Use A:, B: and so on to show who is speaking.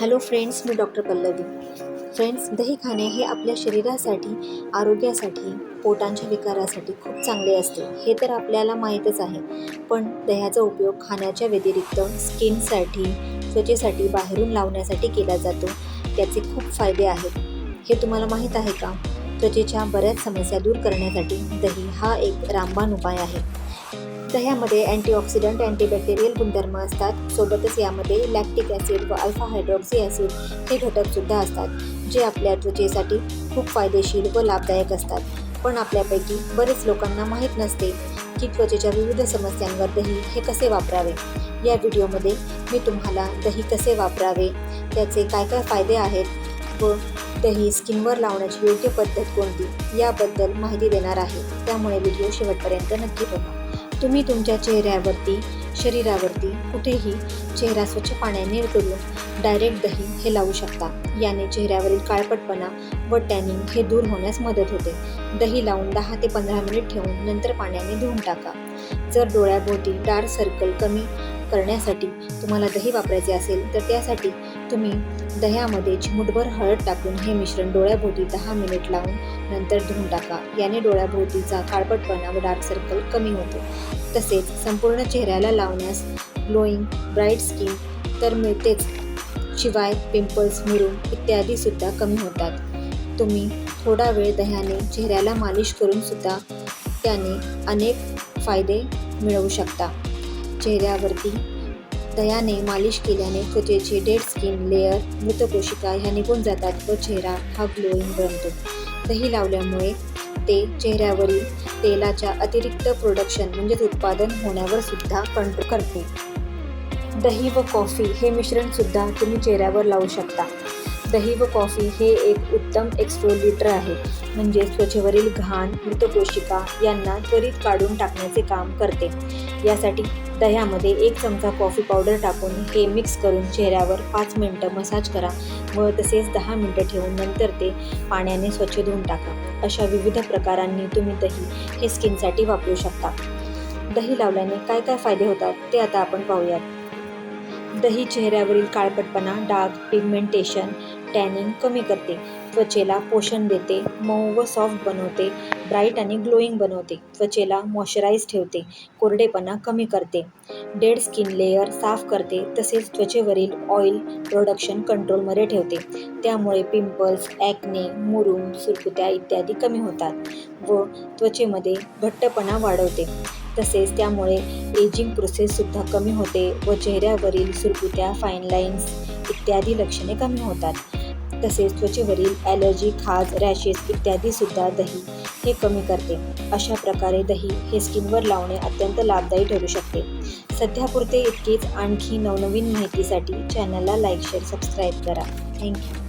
A: Hello friends मी doctor Pallavi. Friends दही खाणे हे आपल्या शरीरासाठी आरोग्यासाठी पोटांच्या विकारासाठी खूप चांगले असते. हे तर आपल्याला माहीतच आहे. पण दह्याचा उपयोग खाण्याच्या व्यतिरिक्त स्किनसाठी त्वचेसाठी बाहेरून लावण्यासाठी केला जातो. त्याचे खूप फायदे आहेत. हे तुम्हाला माहीत आहे का? त्वचेच्या बऱ्याच समस्या दूर करण्यासाठी दही हा एक रामबाण उपाय आहे. दह्यामध्ये अँटीऑक्सिडंट अँटीबॅक्टेरियल गुणधर्म असतात. सोबतच यामध्ये लॅक्टिक ॲसिड व अल्फा हायड्रॉक्सी ॲसिड हे घटकसुद्धा असतात जे आपल्या त्वचेसाठी खूप फायदेशीर व लाभदायक असतात. पण आपल्यापैकी बरेच लोकांना माहीत नसते की त्वचेच्या विविध समस्यांवर दही हे कसे वापरावे. या व्हिडिओमध्ये मी तुम्हाला दही कसे वापरावे त्याचे काय काय फायदे आहेत व दही स्किनवर लावण्याची योग्य पद्धत कोणती याबद्दल माहिती देणार आहे. त्यामुळे व्हिडिओ शेवटपर्यंत नक्की बघा. तुम्ही तुमच्या चेहऱ्यावरती शरीरावरती कुठेही चेहरा स्वच्छ पाण्याने करून डायरेक्ट दही हे लावू शकता. याने चेहऱ्यावरील काळपटपणा व टॅनिंग हे दूर होण्यास मदत होते. दही लावून दहा ते पंधरा मिनिट ठेवून नंतर पाण्याने धुवून टाका. जर डोळ्याभोवती डार्क सर्कल कमी करण्यासाठी तुम्हाला दही वापरायचे असेल तर त्यासाठी तुम्ही दह्यामध्ये चिमुटभर हळद टाकून हे मिश्रण डोळ्याभोवती दहा मिनिट लावून नंतर धुवून टाका. याने डोळ्याभोवतीचा काळपटपणा व डार्क सर्कल कमी होतो. तसेच संपूर्ण चेहऱ्याला लावण्यास ग्लोईंग ब्राईट स्किन तर मिळतेच. शिवाय पिंपल्स मुरूम इत्यादीसुद्धा कमी होतात. तुम्ही थोडा वेळ दह्याने चेहऱ्याला मालिश करून सुद्धा त्याने अनेक फायदे मिळवू शकता. चेहऱ्यावरती दह्याने मालिश केल्याने त्वचेचे डेड स्किन लेअर मृतकोशिका ह्या निघून जातात व चेहरा हा ग्लोईंग बनतो. दही लावल्यामुळे ते चेहऱ्यावरील तेलाच्या अतिरिक्त प्रोडक्शन म्हणजेच उत्पादन होण्यावर सुद्धा कंट्रोल करते. दही व कॉफी हे मिश्रणसुद्धा तुम्ही चेहऱ्यावर लावू शकता. दही व कॉफी हे एक उत्तम एक्सफोलिटर आहे. म्हणजे त्वचेवरील घाण मृतकोशिका यांना त्वरित काढून टाकण्याचे काम करते. यासाठी दह्यामध्ये एक चमचा कॉफी पावडर टाकून हे मिक्स करून चेहऱ्यावर पाच मिनटं मसाज करा व तसेच दहा मिनटं ठेवून नंतर ते पाण्याने स्वच्छ धुवून टाका. अशा विविध प्रकारांनी तुम्ही दही हे स्किनसाठी वापरू शकता. दही लावल्याने काय काय फायदे होतात ते आता आपण पाहूयात. दही चेहऱ्यावरील काळपटपणा डाग पिगमेंटेशन टॅनिंग कमी करते. त्वचेला पोषण देते मऊ व सॉफ्ट बनवते ब्राईट आणि ग्लोईंग बनवते. त्वचेला मॉइश्चराईज ठेवते कोरडेपणा कमी करते. डेड स्किन लेअर साफ करते तसेच त्वचेवरील ऑइल प्रोडक्शन कंट्रोलमध्ये ठेवते. त्यामुळे पिंपल्स ॲक्ने मुरूम सुरकुत्या इत्यादी कमी होतात व त्वचेमध्ये घट्टपणा वाढवते. तसेच त्यामुळे एजिंग प्रोसेससुद्धा कमी होते व चेहऱ्यावरील सुरकुत्या फाईन लाईन्स इत्यादी लक्षणे कमी होतात. तसेच त्वचेवरील ॲलर्जी खाज रॅशेस इत्यादीसुद्धा दही हे कमी करते. अशा प्रकारे दही हे स्किनवर लावणे अत्यंत लाभदायी ठरू शकते. सध्यापुरते इतकेच आणखी नवनवीन माहितीसाठी चॅनलला लाईक शेअर सबस्क्राईब करा. Thank you